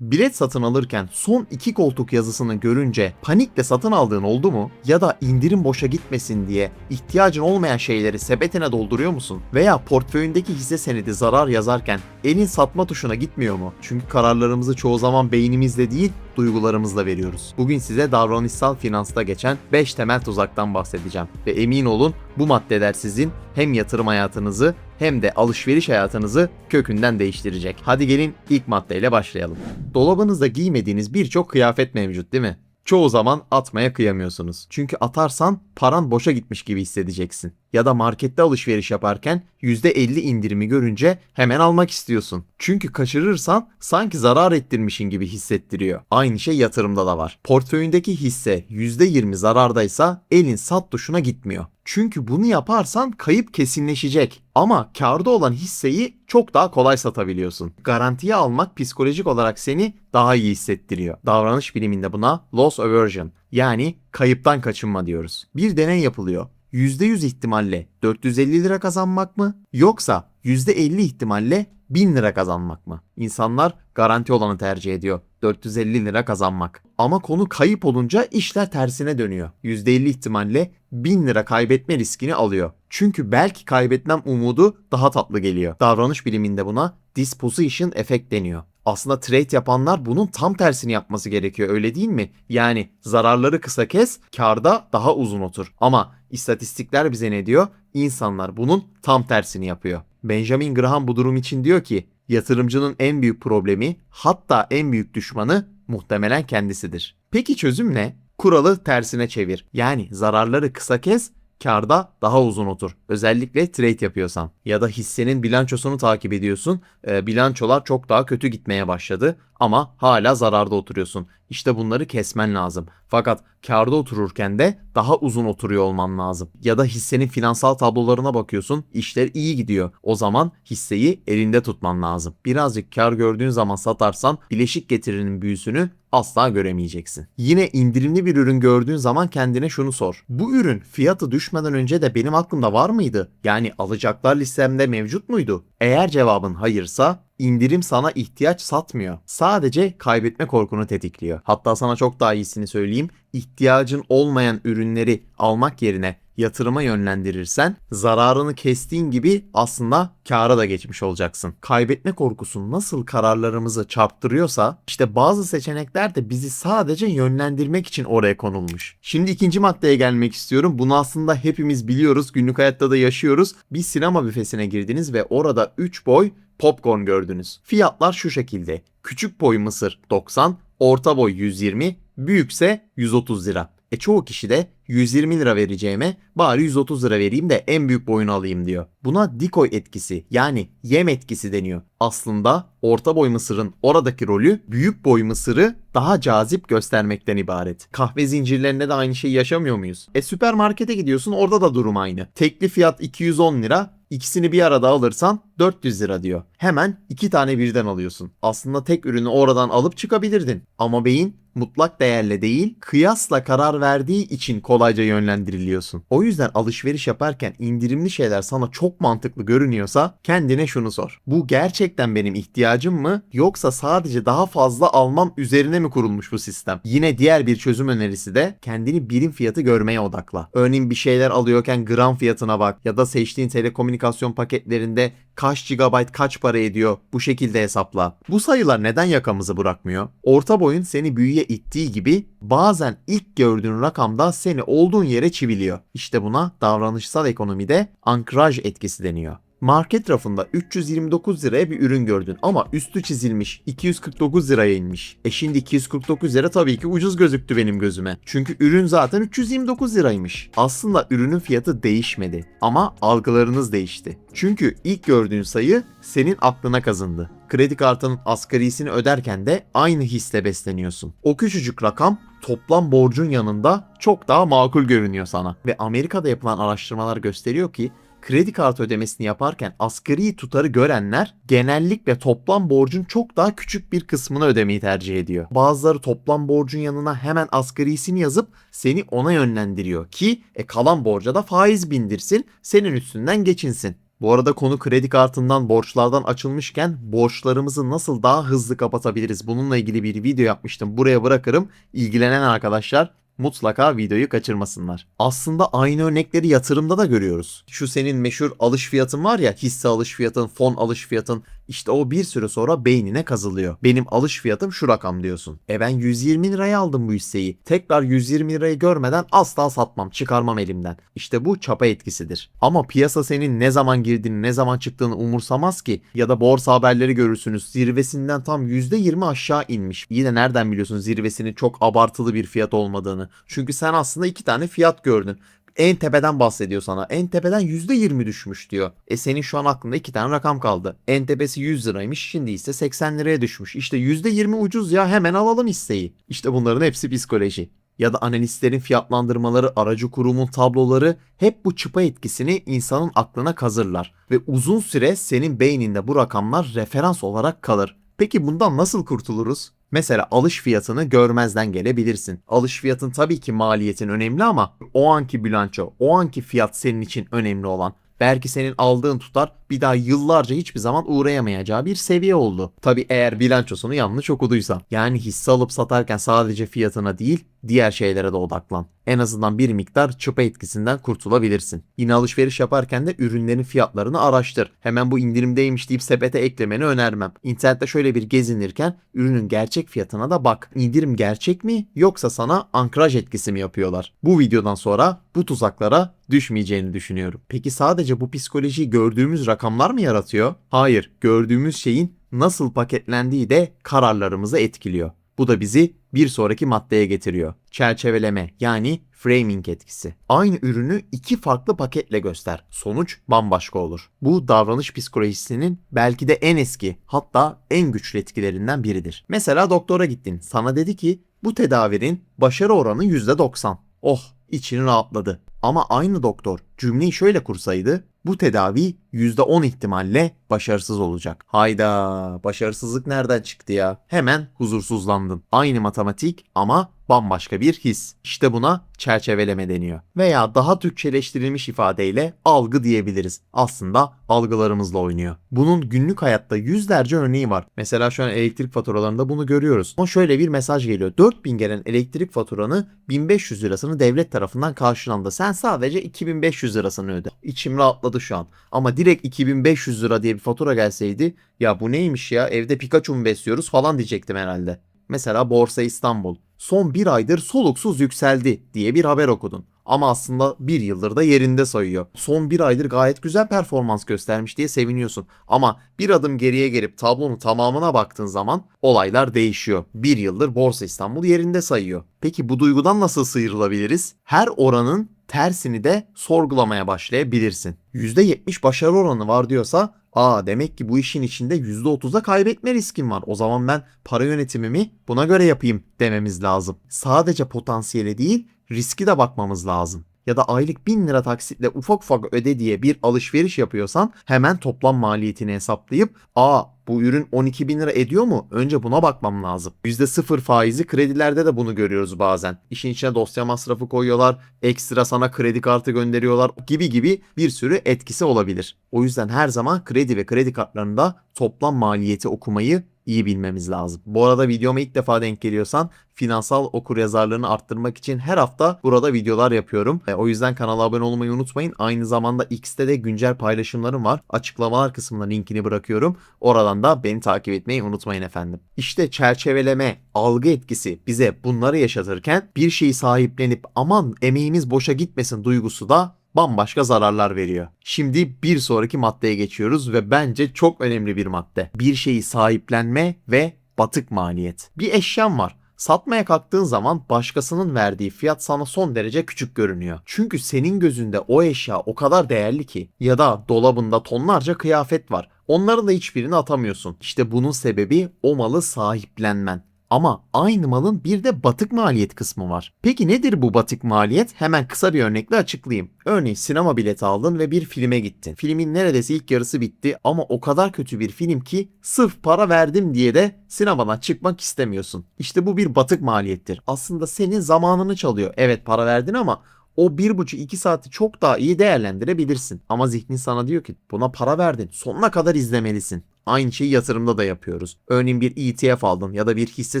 Bilet satın alırken son iki koltuk yazısını görünce panikle satın aldığın oldu mu? Ya da indirim boşa gitmesin diye ihtiyacın olmayan şeyleri sepetine dolduruyor musun? Veya portföyündeki hisse senedi zarar yazarken elin satma tuşuna gitmiyor mu? Çünkü kararlarımızı çoğu zaman beynimizle değil duygularımızla veriyoruz. Bugün size davranışsal finansta geçen 5 temel tuzaktan bahsedeceğim. Ve emin olun bu maddeler sizin hem yatırım hayatınızı hem de alışveriş hayatınızı kökünden değiştirecek. Hadi gelin ilk maddeyle başlayalım. Dolabınızda giymediğiniz birçok kıyafet mevcut değil mi? Çoğu zaman atmaya kıyamıyorsunuz. Çünkü atarsan paran boşa gitmiş gibi hissedeceksin. Ya da markette alışveriş yaparken %50 indirimi görünce hemen almak istiyorsun. Çünkü kaçırırsan sanki zarar ettirmişin gibi hissettiriyor. Aynı şey yatırımda da var. Portföyündeki hisse %20 zarardaysa elin sat tuşuna gitmiyor. Çünkü bunu yaparsan kayıp kesinleşecek. Ama karda olan hisseyi çok daha kolay satabiliyorsun. Garantiye almak psikolojik olarak seni daha iyi hissettiriyor. Davranış biliminde buna loss aversion yani kayıptan kaçınma diyoruz. Bir deney yapılıyor. %100 ihtimalle 450 lira kazanmak mı yoksa %50 ihtimalle 1000 lira kazanmak mı? İnsanlar garanti olanı tercih ediyor. 450 lira kazanmak. Ama konu kayıp olunca işler tersine dönüyor. %50 ihtimalle 1000 lira kaybetme riskini alıyor. Çünkü belki kaybetmem umudu daha tatlı geliyor. Davranış biliminde buna disposition effect deniyor. Aslında trade yapanlar bunun tam tersini yapması gerekiyor öyle değil mi? Yani zararları kısa kes, karda daha uzun otur. Ama istatistikler bize ne diyor? İnsanlar bunun tam tersini yapıyor. Benjamin Graham bu durum için diyor ki yatırımcının en büyük problemi hatta en büyük düşmanı muhtemelen kendisidir. Peki çözüm ne? Kuralı tersine çevir. Yani zararları kısa kes, karda daha uzun otur. Özellikle trade yapıyorsan. Ya da hissenin bilançosunu takip ediyorsun. E, bilançolar çok daha kötü gitmeye başladı ama hala zararda oturuyorsun. İşte bunları kesmen lazım. Fakat karda otururken de daha uzun oturuyor olman lazım. Ya da hissenin finansal tablolarına bakıyorsun. işler iyi gidiyor. O zaman hisseyi elinde tutman lazım. Birazcık kar gördüğün zaman satarsan bileşik getirinin büyüsünü asla göremeyeceksin. Yine indirimli bir ürün gördüğün zaman kendine şunu sor. Bu ürün fiyatı düşmeden önce de benim aklımda var mıydı? Yani alacaklar listemde mevcut muydu? Eğer cevabın hayırsa indirim sana ihtiyaç satmıyor. Sadece kaybetme korkunu tetikliyor. Hatta sana çok daha iyisini söyleyeyim. İhtiyacın olmayan ürünleri almak yerine yatırıma yönlendirirsen zararını kestiğin gibi aslında kâra da geçmiş olacaksın. Kaybetme korkusu nasıl kararlarımızı çarptırıyorsa işte bazı seçenekler de bizi sadece yönlendirmek için oraya konulmuş. Şimdi ikinci maddeye gelmek istiyorum. Bunu aslında hepimiz biliyoruz. Günlük hayatta da yaşıyoruz. Bir sinema büfesine girdiniz ve orada 3 boy popcorn gördünüz. Fiyatlar şu şekilde. Küçük boy mısır 90, orta boy 120, büyükse 130 lira. E çoğu kişi de 120 lira vereceğime bari 130 lira vereyim de en büyük boyunu alayım diyor. Buna decoy etkisi yani yem etkisi deniyor. Aslında orta boy mısırın oradaki rolü büyük boy mısırı daha cazip göstermekten ibaret. Kahve zincirlerinde de aynı şeyi yaşamıyor muyuz? E süpermarkete gidiyorsun orada da durum aynı. Tekli fiyat 210 lira İkisini bir arada alırsan 400 lira diyor. Hemen iki tane birden alıyorsun. Aslında tek ürünü oradan alıp çıkabilirdin. Ama beyin mutlak değerle değil, kıyasla karar verdiği için kolayca yönlendiriliyorsun. O yüzden alışveriş yaparken indirimli şeyler sana çok mantıklı görünüyorsa kendine şunu sor. Bu gerçekten benim ihtiyacım mı yoksa sadece daha fazla almam üzerine mi kurulmuş bu sistem? Yine diğer bir çözüm önerisi de kendini birim fiyatı görmeye odakla. Örneğin bir şeyler alıyorken gram fiyatına bak ya da seçtiğin telekomünikasyon paketlerinde kaç GB kaç para ediyor bu şekilde hesapla. Bu sayılar neden yakamızı bırakmıyor? Orta boyun seni büyüye ittiği gibi bazen ilk gördüğün rakamda seni olduğun yere çiviliyor. İşte buna davranışsal ekonomide ankraj etkisi deniyor. Market rafında 329 liraya bir ürün gördün ama üstü çizilmiş 249 liraya inmiş. E şimdi 249 lira tabii ki ucuz gözüktü benim gözüme. Çünkü ürün zaten 329 liraymış. Aslında ürünün fiyatı değişmedi ama algılarınız değişti. Çünkü ilk gördüğün sayı senin aklına kazındı. Kredi kartının asgarisini öderken de aynı hisle besleniyorsun. O küçücük rakam toplam borcun yanında çok daha makul görünüyor sana. Ve Amerika'da yapılan araştırmalar gösteriyor ki kredi kartı ödemesini yaparken asgari tutarı görenler genellikle toplam borcun çok daha küçük bir kısmını ödemeyi tercih ediyor. Bazıları toplam borcun yanına hemen asgarisini yazıp seni ona yönlendiriyor ki e, kalan borca da faiz bindirsin senin üstünden geçinsin. Bu arada konu kredi kartından, borçlardan açılmışken borçlarımızı nasıl daha hızlı kapatabiliriz? Bununla ilgili bir video yapmıştım. Buraya bırakırım. İlgilenen arkadaşlar mutlaka videoyu kaçırmasınlar. Aslında aynı örnekleri yatırımda da görüyoruz. Şu senin meşhur alış fiyatın var ya hisse alış fiyatın, fon alış fiyatın işte o bir süre sonra beynine kazılıyor. Benim alış fiyatım şu rakam diyorsun. E ben 120 liraya aldım bu hisseyi. Tekrar 120 lirayı görmeden asla satmam, çıkarmam elimden. İşte bu çapa etkisidir. Ama piyasa senin ne zaman girdiğini, ne zaman çıktığını umursamaz ki. Ya da borsa haberleri görürsünüz. Zirvesinden tam %20 aşağı inmiş. Yine nereden biliyorsun zirvesinin çok abartılı bir fiyat olmadığını? Çünkü sen aslında iki tane fiyat gördün en tepeden bahsediyor sana. En tepeden %20 düşmüş diyor. E senin şu an aklında iki tane rakam kaldı. En tepesi 100 liraymış şimdi ise 80 liraya düşmüş. İşte %20 ucuz ya hemen alalım hisseyi. İşte bunların hepsi psikoloji. Ya da analistlerin fiyatlandırmaları, aracı kurumun tabloları hep bu çıpa etkisini insanın aklına kazırlar. Ve uzun süre senin beyninde bu rakamlar referans olarak kalır. Peki bundan nasıl kurtuluruz? Mesela alış fiyatını görmezden gelebilirsin. Alış fiyatın tabii ki maliyetin önemli ama o anki bilanço, o anki fiyat senin için önemli olan. Belki senin aldığın tutar bir daha yıllarca hiçbir zaman uğrayamayacağı bir seviye oldu. Tabi eğer bilançosunu yanlış okuduysan. Yani hisse alıp satarken sadece fiyatına değil diğer şeylere de odaklan. En azından bir miktar çıpa etkisinden kurtulabilirsin. Yine alışveriş yaparken de ürünlerin fiyatlarını araştır. Hemen bu indirimdeymiş deyip sepete eklemeni önermem. İnternette şöyle bir gezinirken ürünün gerçek fiyatına da bak. İndirim gerçek mi yoksa sana ankraj etkisi mi yapıyorlar? Bu videodan sonra bu tuzaklara düşmeyeceğini düşünüyorum. Peki sadece bu psikolojiyi gördüğümüz rakamlar mı yaratıyor? Hayır, gördüğümüz şeyin nasıl paketlendiği de kararlarımızı etkiliyor. Bu da bizi bir sonraki maddeye getiriyor. Çerçeveleme yani framing etkisi. Aynı ürünü iki farklı paketle göster. Sonuç bambaşka olur. Bu davranış psikolojisinin belki de en eski hatta en güçlü etkilerinden biridir. Mesela doktora gittin. Sana dedi ki bu tedavinin başarı oranı %90. Oh için rahatladı. Ama aynı doktor cümleyi şöyle kursaydı bu tedavi %10 ihtimalle başarısız olacak. Hayda başarısızlık nereden çıktı ya? Hemen huzursuzlandın. Aynı matematik ama bambaşka bir his. İşte buna çerçeveleme deniyor. Veya daha Türkçeleştirilmiş ifadeyle algı diyebiliriz. Aslında algılarımızla oynuyor. Bunun günlük hayatta yüzlerce örneği var. Mesela şu an elektrik faturalarında bunu görüyoruz. Ama şöyle bir mesaj geliyor. 4000 gelen elektrik faturanı 1500 lirasını devlet tarafından karşılandı. Sen sadece 2500 lirasını öde. İçim rahatladı şu an. Ama direkt 2500 lira diye bir fatura gelseydi ya bu neymiş ya evde Pikachu mu besliyoruz falan diyecektim herhalde. Mesela Borsa İstanbul son bir aydır soluksuz yükseldi diye bir haber okudun. Ama aslında bir yıldır da yerinde sayıyor. Son bir aydır gayet güzel performans göstermiş diye seviniyorsun. Ama bir adım geriye gelip tablonun tamamına baktığın zaman olaylar değişiyor. Bir yıldır Borsa İstanbul yerinde sayıyor. Peki bu duygudan nasıl sıyrılabiliriz? Her oranın tersini de sorgulamaya başlayabilirsin. %70 başarı oranı var diyorsa Aa demek ki bu işin içinde %30'a kaybetme riskim var. O zaman ben para yönetimimi buna göre yapayım dememiz lazım. Sadece potansiyele değil riski de bakmamız lazım ya da aylık 1000 lira taksitle ufak ufak öde diye bir alışveriş yapıyorsan hemen toplam maliyetini hesaplayıp aa bu ürün 12 bin lira ediyor mu? Önce buna bakmam lazım. %0 faizi kredilerde de bunu görüyoruz bazen. İşin içine dosya masrafı koyuyorlar, ekstra sana kredi kartı gönderiyorlar gibi gibi bir sürü etkisi olabilir. O yüzden her zaman kredi ve kredi kartlarında toplam maliyeti okumayı iyi bilmemiz lazım. Bu arada videoma ilk defa denk geliyorsan finansal okur yazarlığını arttırmak için her hafta burada videolar yapıyorum. E, o yüzden kanala abone olmayı unutmayın. Aynı zamanda X'te de güncel paylaşımlarım var. Açıklamalar kısmına linkini bırakıyorum. Oradan da beni takip etmeyi unutmayın efendim. İşte çerçeveleme, algı etkisi bize bunları yaşatırken bir şeyi sahiplenip aman emeğimiz boşa gitmesin duygusu da bambaşka zararlar veriyor. Şimdi bir sonraki maddeye geçiyoruz ve bence çok önemli bir madde. Bir şeyi sahiplenme ve batık maliyet. Bir eşyan var. Satmaya kalktığın zaman başkasının verdiği fiyat sana son derece küçük görünüyor. Çünkü senin gözünde o eşya o kadar değerli ki ya da dolabında tonlarca kıyafet var. Onların da hiçbirini atamıyorsun. İşte bunun sebebi o malı sahiplenmen. Ama aynı malın bir de batık maliyet kısmı var. Peki nedir bu batık maliyet? Hemen kısa bir örnekle açıklayayım. Örneğin sinema bileti aldın ve bir filme gittin. Filmin neredeyse ilk yarısı bitti ama o kadar kötü bir film ki sırf para verdim diye de sinemadan çıkmak istemiyorsun. İşte bu bir batık maliyettir. Aslında senin zamanını çalıyor. Evet para verdin ama o 1,5-2 saati çok daha iyi değerlendirebilirsin. Ama zihnin sana diyor ki buna para verdin sonuna kadar izlemelisin. Aynı şeyi yatırımda da yapıyoruz. Örneğin bir ETF aldın ya da bir hisse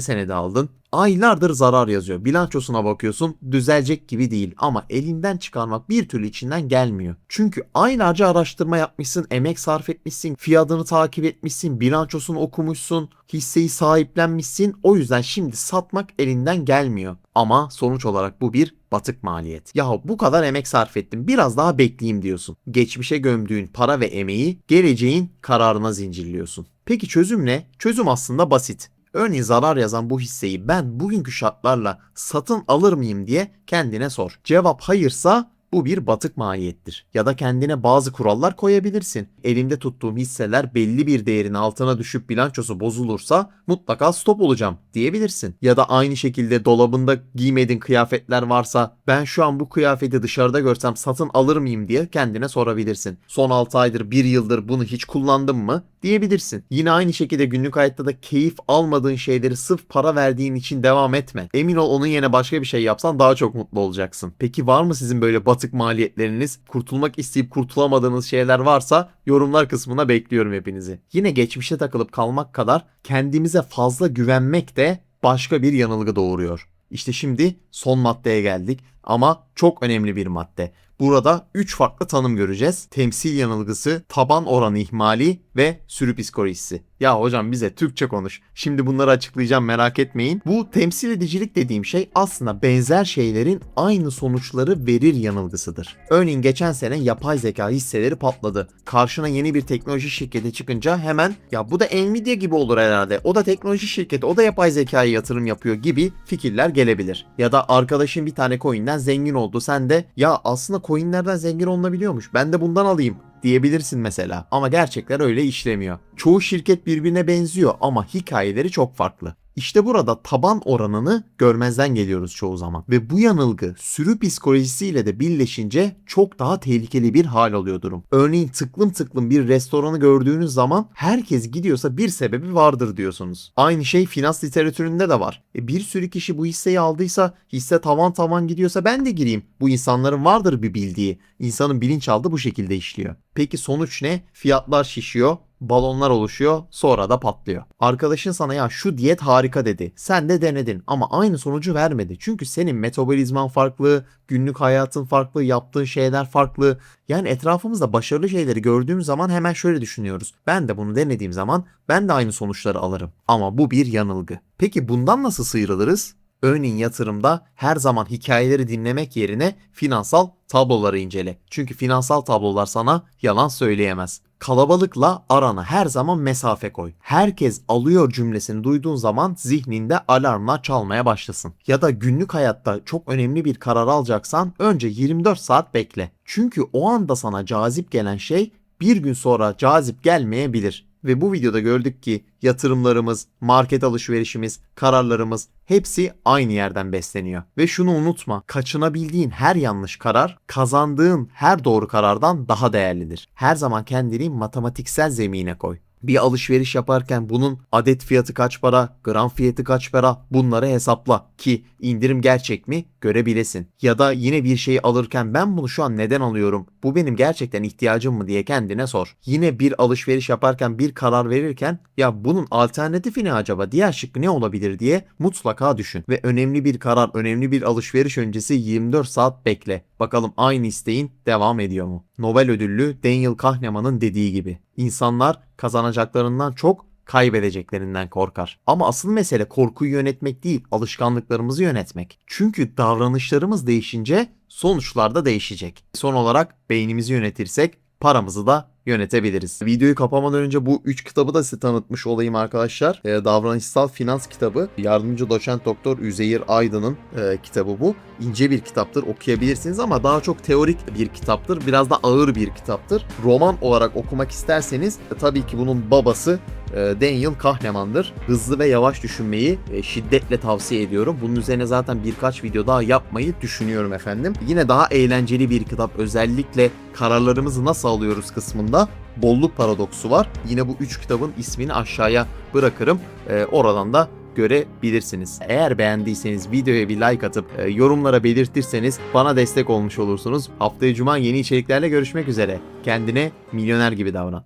senedi aldın. Aylardır zarar yazıyor. Bilançosuna bakıyorsun düzelecek gibi değil ama elinden çıkarmak bir türlü içinden gelmiyor. Çünkü aylarca araştırma yapmışsın, emek sarf etmişsin, fiyatını takip etmişsin, bilançosunu okumuşsun, hisseyi sahiplenmişsin. O yüzden şimdi satmak elinden gelmiyor. Ama sonuç olarak bu bir batık maliyet. Ya bu kadar emek sarf ettim biraz daha bekleyeyim diyorsun. Geçmişe gömdüğün para ve emeği geleceğin kararına zincirliyorsun. Peki çözüm ne? Çözüm aslında basit. Örneğin zarar yazan bu hisseyi ben bugünkü şartlarla satın alır mıyım diye kendine sor. Cevap hayırsa bu bir batık maliyettir. Ya da kendine bazı kurallar koyabilirsin. Elimde tuttuğum hisseler belli bir değerin altına düşüp bilançosu bozulursa mutlaka stop olacağım diyebilirsin. Ya da aynı şekilde dolabında giymediğin kıyafetler varsa ben şu an bu kıyafeti dışarıda görsem satın alır mıyım diye kendine sorabilirsin. Son 6 aydır 1 yıldır bunu hiç kullandım mı diyebilirsin. Yine aynı şekilde günlük hayatta da keyif almadığın şeyleri sırf para verdiğin için devam etme. Emin ol onun yerine başka bir şey yapsan daha çok mutlu olacaksın. Peki var mı sizin böyle batık maliyetleriniz? Kurtulmak isteyip kurtulamadığınız şeyler varsa yorumlar kısmına bekliyorum hepinizi. Yine geçmişe takılıp kalmak kadar kendimize fazla güvenmek de başka bir yanılgı doğuruyor. İşte şimdi son maddeye geldik ama çok önemli bir madde. Burada 3 farklı tanım göreceğiz. Temsil yanılgısı, taban oranı ihmali ve sürü psikolojisi. Ya hocam bize Türkçe konuş. Şimdi bunları açıklayacağım merak etmeyin. Bu temsil edicilik dediğim şey aslında benzer şeylerin aynı sonuçları verir yanılgısıdır. Örneğin geçen sene yapay zeka hisseleri patladı. Karşına yeni bir teknoloji şirketi çıkınca hemen ya bu da Nvidia gibi olur herhalde. O da teknoloji şirketi, o da yapay zekaya yatırım yapıyor gibi fikirler gelebilir. Ya da arkadaşın bir tane coin'den zengin oldu. Sen de ya aslında coin'lerden zengin olunabiliyormuş. Ben de bundan alayım diyebilirsin mesela. Ama gerçekler öyle işlemiyor. Çoğu şirket birbirine benziyor ama hikayeleri çok farklı. İşte burada taban oranını görmezden geliyoruz çoğu zaman. Ve bu yanılgı sürü psikolojisiyle de birleşince çok daha tehlikeli bir hal alıyor durum. Örneğin tıklım tıklım bir restoranı gördüğünüz zaman herkes gidiyorsa bir sebebi vardır diyorsunuz. Aynı şey finans literatüründe de var. E bir sürü kişi bu hisseyi aldıysa hisse tavan tavan gidiyorsa ben de gireyim. Bu insanların vardır bir bildiği. İnsanın bilinçaltı bu şekilde işliyor. Peki sonuç ne? Fiyatlar şişiyor, balonlar oluşuyor sonra da patlıyor. Arkadaşın sana ya şu diyet harika dedi. Sen de denedin ama aynı sonucu vermedi. Çünkü senin metabolizman farklı, günlük hayatın farklı, yaptığın şeyler farklı. Yani etrafımızda başarılı şeyleri gördüğümüz zaman hemen şöyle düşünüyoruz. Ben de bunu denediğim zaman ben de aynı sonuçları alırım. Ama bu bir yanılgı. Peki bundan nasıl sıyrılırız? Örneğin yatırımda her zaman hikayeleri dinlemek yerine finansal tabloları incele. Çünkü finansal tablolar sana yalan söyleyemez. Kalabalıkla arana her zaman mesafe koy. Herkes alıyor cümlesini duyduğun zaman zihninde alarmlar çalmaya başlasın. Ya da günlük hayatta çok önemli bir karar alacaksan önce 24 saat bekle. Çünkü o anda sana cazip gelen şey bir gün sonra cazip gelmeyebilir. Ve bu videoda gördük ki yatırımlarımız, market alışverişimiz, kararlarımız hepsi aynı yerden besleniyor. Ve şunu unutma, kaçınabildiğin her yanlış karar kazandığın her doğru karardan daha değerlidir. Her zaman kendini matematiksel zemine koy. Bir alışveriş yaparken bunun adet fiyatı kaç para, gram fiyatı kaç para bunları hesapla ki indirim gerçek mi görebilesin. Ya da yine bir şeyi alırken ben bunu şu an neden alıyorum? Bu benim gerçekten ihtiyacım mı diye kendine sor. Yine bir alışveriş yaparken bir karar verirken ya bunun alternatifi ne acaba? Diğer şıkkı ne olabilir diye mutlaka düşün. Ve önemli bir karar, önemli bir alışveriş öncesi 24 saat bekle. Bakalım aynı isteğin devam ediyor mu? Nobel ödüllü Daniel Kahneman'ın dediği gibi. İnsanlar kazanacaklarından çok kaybedeceklerinden korkar. Ama asıl mesele korkuyu yönetmek değil, alışkanlıklarımızı yönetmek. Çünkü davranışlarımız değişince sonuçlar da değişecek. Son olarak beynimizi yönetirsek paramızı da yönetebiliriz. Videoyu kapamadan önce bu 3 kitabı da size tanıtmış olayım arkadaşlar. E, davranışsal finans kitabı. Yardımcı doçent doktor Üzeyir Aydın'ın e, kitabı bu. İnce bir kitaptır okuyabilirsiniz ama daha çok teorik bir kitaptır. Biraz da ağır bir kitaptır. Roman olarak okumak isterseniz e, tabii ki bunun babası e, Daniel Kahneman'dır. Hızlı ve yavaş düşünmeyi e, şiddetle tavsiye ediyorum. Bunun üzerine zaten birkaç video daha yapmayı düşünüyorum efendim. Yine daha eğlenceli bir kitap. Özellikle kararlarımızı nasıl alıyoruz kısmında bolluk paradoksu var. Yine bu üç kitabın ismini aşağıya bırakırım. Ee, oradan da görebilirsiniz. Eğer beğendiyseniz videoya bir like atıp e, yorumlara belirtirseniz bana destek olmuş olursunuz. Haftaya cuma yeni içeriklerle görüşmek üzere. Kendine milyoner gibi davran.